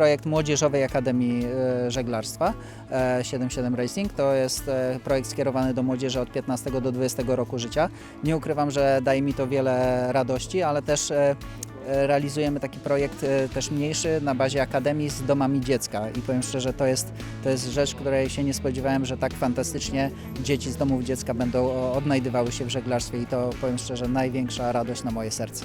projekt Młodzieżowej Akademii e, Żeglarstwa e, 77 Racing. To jest e, projekt skierowany do młodzieży od 15 do 20 roku życia. Nie ukrywam, że daje mi to wiele radości, ale też e, e, realizujemy taki projekt e, też mniejszy na bazie Akademii z domami dziecka i powiem szczerze, to jest, to jest rzecz, której się nie spodziewałem, że tak fantastycznie dzieci z domów dziecka będą odnajdywały się w żeglarstwie i to powiem szczerze największa radość na moje serce.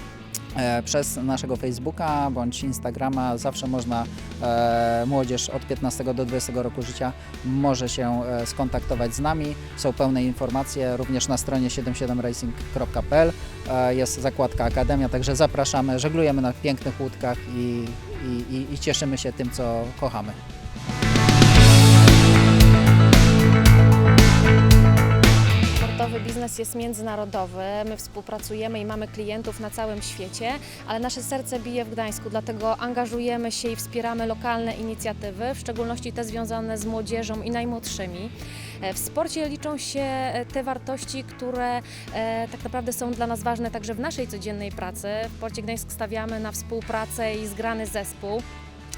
E, Przez naszego Facebooka bądź Instagrama zawsze można e, młodzież od 15 do 20 roku życia może się e, skontaktować z nami. Są pełne informacje również na stronie 77racing.pl e, jest zakładka Akademia, także zapraszamy, żeglujemy na pięknych łódkach i, i, i, i cieszymy się tym, co kochamy. Biznes jest międzynarodowy. My współpracujemy i mamy klientów na całym świecie, ale nasze serce bije w Gdańsku, dlatego angażujemy się i wspieramy lokalne inicjatywy, w szczególności te związane z młodzieżą i najmłodszymi. E, W sporcie liczą się e, te wartości, które e, tak naprawdę są dla nas ważne także w naszej codziennej pracy. W Porcie Gdańsk stawiamy na współpracę i zgrany zespół.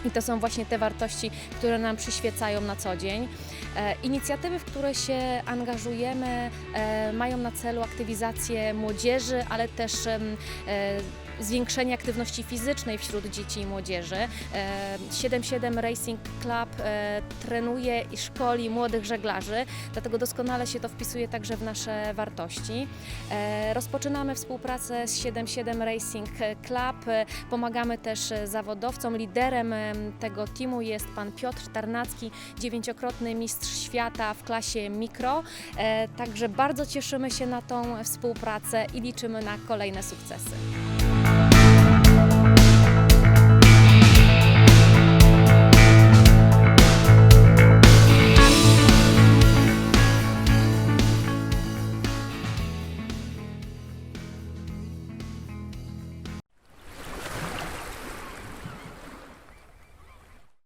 I to są właśnie te wartości, które nam przyświecają na co dzień. E, Inicjatywy, w które się angażujemy, e, mają na celu aktywizację młodzieży, ale też e, zwiększenie aktywności fizycznej wśród dzieci i młodzieży. E, 77 Racing Club trenuje i szkoli młodych żeglarzy, dlatego doskonale się to wpisuje także w nasze wartości. Rozpoczynamy współpracę z 77 Racing Club, pomagamy też zawodowcom. Liderem em, tego teamu jest pan Piotr Tarnacki, dziewięciokrotny mistrz świata w klasie mikro. E, Także bardzo cieszymy się na tą współpracę i liczymy na kolejne sukcesy.